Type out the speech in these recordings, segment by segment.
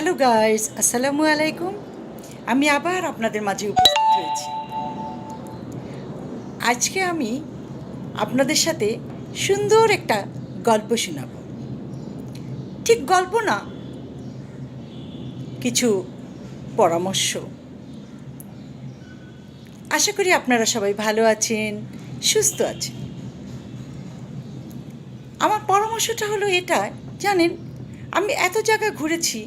Hello guys, আসসালামু আলাইকুম। আমি আবার আপনাদের মাঝে উপস্থিত হয়েছি। আজকে আমি আপনাদের সাথে সুন্দর একটা গল্প শোনাব। ঠিক গল্প না, কিছু পরামর্শ। আশা করি আপনারা সবাই ভালো আছেন, সুস্থ আছেন। আমার পরামর্শটা হলো এটা জানেন, আমি এত জায়গা ঘুরেছি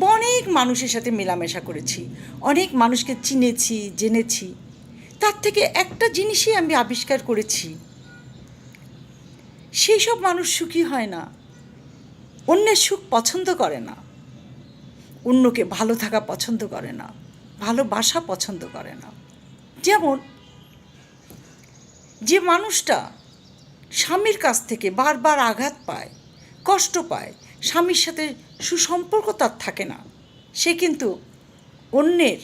অনেক মানুষের সাথে মেলামেশা করেছি। অনেক মানুষকে চিনেছি, জেনেছি। তার থেকে একটা জিনিসই আমি আবিষ্কার করেছি। সেই সব মানুষ সুখী হয় না। অন্যের সুখ পছন্দ করে না। অন্যকে ভালো থাকা পছন্দ করে না। ভালোবাসা পছন্দ করে না। যেমন, যে মানুষটা স্বামীর কাছ থেকে বারবার আঘাত পায়, কষ্ট পায়, স্বামীর সাথে সুসম্পর্ক তার থাকে না। সে কিন্তু অন্যের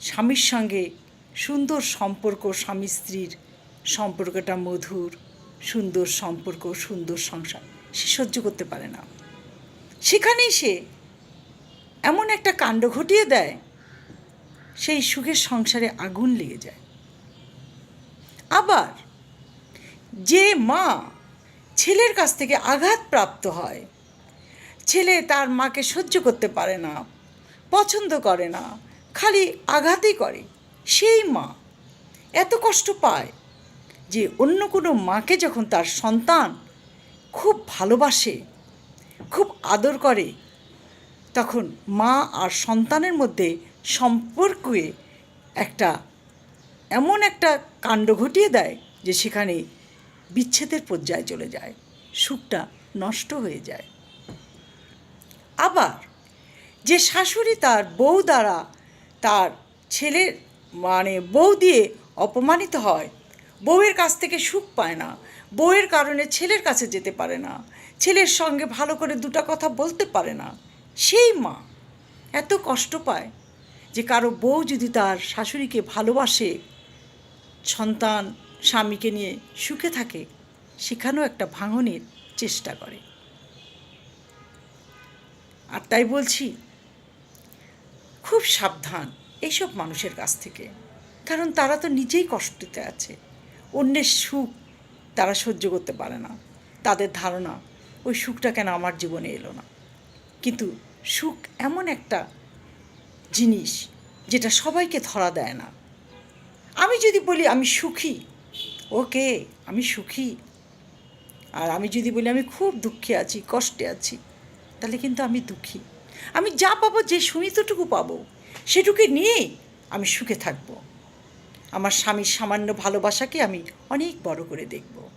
স্বামীর সঙ্গে সুন্দর সম্পর্ক, স্বামী স্ত্রীর সম্পর্কটা মধুর, সুন্দর সম্পর্ক, সুন্দর সংসার, সে সহ্য করতে পারে না। সেখানেই সে এমন একটা কাণ্ড ঘটিয়ে দেয়, সেই সুখের সংসারে আগুন লেগে যায়। আবার যে মা ছেলের কাছ থেকে আঘাতপ্রাপ্ত হয় ছেলে তার মাকে সহ্য করতে পারে না, পছন্দ করে না, খালি আঘাতই করে, সেই মা। এত কষ্ট পায় যে অন্য কোনো মাকে যখন তার সন্তান খুব ভালোবাসে, খুব আদর করে, তখন মা আর সন্তানের মধ্যে সম্পর্কে একটা এমন একটা কাণ্ড ঘটিয়ে দেয় যে সেখানে বিচ্ছেদের পর্যায়ে চলে যায়, সুখটা নষ্ট হয়ে যায়। আবার যে শাশুড়ি তার বউ দ্বারা তার ছেলের মানে বউ দিয়ে অপমানিত হয়, বউয়ের কাছ থেকে সুখ পায় না, বউয়ের কারণে ছেলের কাছে যেতে পারে না, ছেলের সঙ্গে ভালো করে দুটো কথা বলতে পারে না, সেই মা এত কষ্ট পায় যে কারও বউ যদি তার শাশুড়িকে ভালোবাসে, সন্তান, স্বামীকে নিয়ে সুখে থাকে, সেখানেও একটা ভাঙনের চেষ্টা করে। তাই বলছি, খুব সাবধান এইসব মানুষের কাছ থেকে। কারণ তারা তো নিজেই কষ্টতে আছে। অন্যের সুখ তারা সহ্য করতে পারে না। তাদের ধারণা ওই সুখটা কেন আমার জীবনে এলো না। কিন্তু সুখ এমন একটা জিনিস যেটা সবাইকে ধরা দেয় না। আমি যদি বলি আমি সুখী, ওকে আমি সুখী। আর আমি যদি বলি আমি খুব দুঃখে আছি, কষ্টে আছি তাহলে কিন্তু আমি দুঃখী। আমি যা পাবো, যে সুমিতটুকু পাবো সেটুকু নিয়ে আমি সুখে থাকব। আমার স্বামীর সামান্য ভালোবাসাকে আমি অনেক বড় করে দেখব।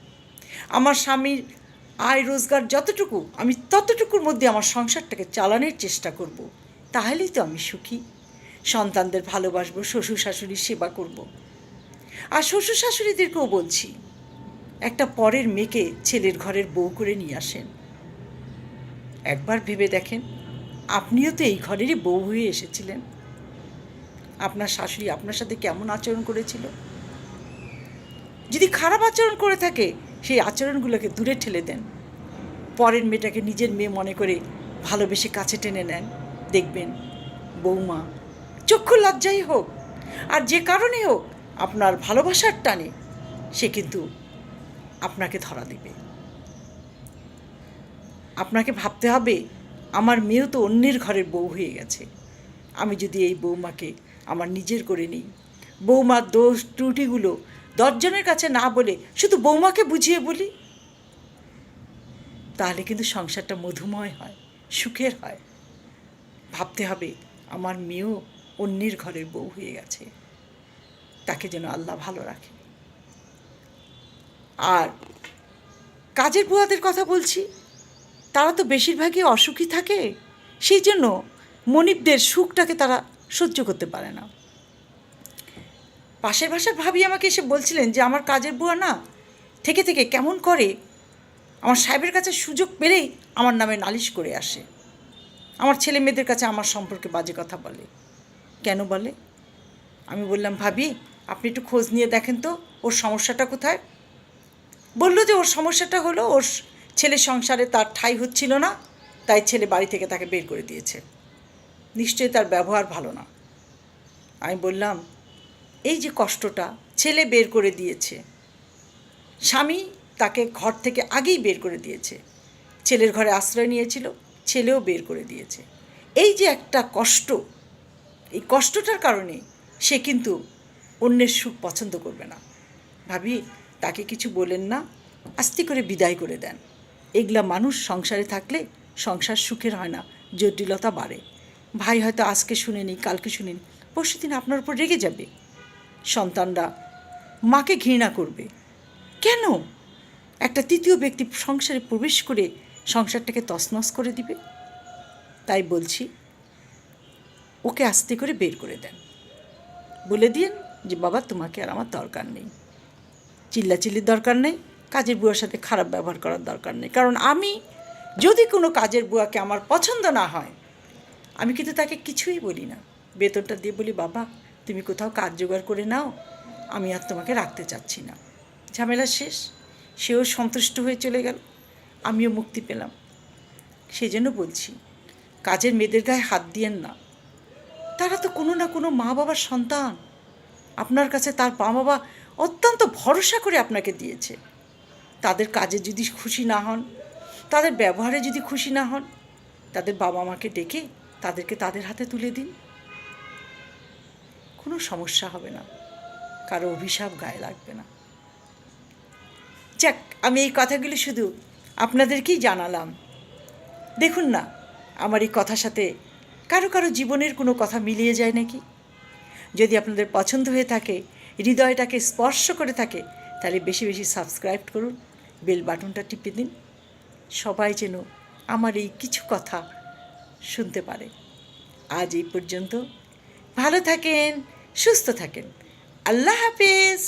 আমার স্বামীর আয় রোজগার যতটুকু, আমি ততটুকুর মধ্যে আমার সংসারটাকে চালানোর চেষ্টা করব। তাহলেই তো আমি সুখী। সন্তানদের ভালোবাসবো, শ্বশুর শাশুড়ির সেবা করব। আর শ্বশুর শাশুড়িদেরকেও বলছি, একটা পরের মেয়েকে ছেলের ঘরের বউ করে নিয়ে আসেন। একবার ভেবে দেখেন, আপনিও তো এই ঘরেরই বউ হয়ে এসেছিলেন। আপনার শাশুড়ি আপনার সাথে কেমন আচরণ করেছিল? যদি খারাপ আচরণ করে থাকে, সেই আচরণগুলোকে দূরে ঠেলে দেন। পরের মেয়েটাকে নিজের মেয়ে মনে করে ভালোবেসে কাছে টেনে নেন। দেখবেন, বৌমা চক্ষু লজ্জাই হোক, আর যে কারণে হোক, আপনার ভালোবাসার টানে সে কিন্তু আপনাকে ধরা দেবে। আপনাকে ভাবতে হবে, আমার মেয়েও তো অন্যের ঘরের বউ হয়ে গেছে। আমি যদি এই বৌমাকে আমার নিজের করে নিই, বৌমার দোষ ত্রুটিগুলো দশজনের কাছে না বলে শুধু বৌমাকে বুঝিয়ে বলি, তাহলে কিন্তু সংসারটা মধুময় হয়, সুখের হয়। ভাবতে হবে আমার মেয়েও অন্যের ঘরের বউ হয়ে গেছে, তাকে যেন আল্লাহ ভালো রাখে। আর কাজের বুয়াদের কথা বলছি তারা তো বেশিরভাগই অসুখী থাকে। সেই জন্য মনিবদের সুখটাকে তারা সহ্য করতে পারে না। পাশের বাসার ভাবি আমাকে এসে বলছিলেন যে, আমার কাজের বুয়া না থেকে থেকে কেমন করে আমার সাহেবের কাছে সুযোগ পেলেই আমার নামে নালিশ করে আসে। আমার ছেলে মেয়েদের কাছে আমার সম্পর্কে বাজে কথা বলে। কেন বলে? আমি বললাম, ভাবি, আপনি একটু খোঁজ নিয়ে দেখেন তো, ওর সমস্যাটা কোথায়? বলল যে ওর সমস্যাটা হলো ওর ছেলে সংসারে তার ঠাই হচ্ছিল না, তাই ছেলে বাড়ি থেকে তাকে বের করে দিয়েছে। নিশ্চয়ই তার ব্যবহার ভালো না। আমি বললাম, এই যে কষ্টটা ছেলে বের করে দিয়েছে, স্বামী তাকে ঘর থেকে আগেই বের করে দিয়েছে। ছেলের ঘরে আশ্রয় নিয়েছিল, ছেলেও বের করে দিয়েছে। এই যে একটা কষ্ট, এই কষ্টটার কারণে সে কিন্তু অন্যের সুখ পছন্দ করবে না। ভাবি, তাকে কিছু বলেন না, আস্তে করে বিদায় করে দেন। এগুলা মানুষ সংসারে থাকলে সংসার সুখের হয় না, জটিলতা বাড়ে। ভাই হয়তো আজকে শুনেনি, কালকে শুনেনি পরশু দিন আপনার উপর রেগে যাবে। সন্তানরা মাকে ঘৃণা করবে। কেন? একটা তৃতীয় ব্যক্তি সংসারে প্রবেশ করে সংসারটাকে তছনছ করে দিবে। তাই বলছি, ওকে আস্তে করে বের করে দেন। বলে দিন যে, বাবা, তোমাকে আর আমার দরকার নেই। চিল্লাচিল্লির দরকার নেই। কাজের বুয়ার সাথে খারাপ ব্যবহার করার দরকার নেই। কারণ আমি যদি কোনো কাজের বুয়াকে আমার পছন্দ না হয়, আমি কিন্তু তাকে কিছুই বলি না। বেতনটা দিয়ে বলি, বাবা, তুমি কোথাও কাজ জোগাড় করে নাও, আমি আর তোমাকে রাখতে চাচ্ছি না। ঝামেলা শেষ। সেও সন্তুষ্ট হয়ে চলে গেল। আমিও মুক্তি পেলাম। সেই জন্য বলছি, কাজের মেয়েদের গায়ে হাত দিয়েন না। তারা তো কোনো না কোনো মা বাবার সন্তান। আপনার কাছে তার মা বাবা অত্যন্ত ভরসা করে আপনাকে দিয়েছে। তাদের কাজে যদি খুশি না হন, তাদের ব্যবহারে যদি খুশি না হন, তাদের বাবা মাকে ডেকে তাদেরকে তাদের হাতে তুলে দিন। কোনো সমস্যা হবে না, কারও অভিশাপ গায়ে লাগবে না। যাক, আমি এই কথাগুলি শুধু আপনাদেরকেই জানালাম। দেখুন না, আমার এই কথার সাথে কারও কারও জীবনের কোনো কথা মিলিয়ে যায় নাকি? যদি আপনাদের পছন্দ হয়ে থাকে, হৃদয়টাকে স্পর্শ করে থাকে তাহলে বেশি বেশি সাবস্ক্রাইব করুন বেল বাটনটা টিপে দিন, সবাই যেন আমার এই কিছু কথা শুনতে পারে। আজ এই পর্যন্ত ভালো থাকেন, সুস্থ থাকেন। আল্লাহ হাফেজ।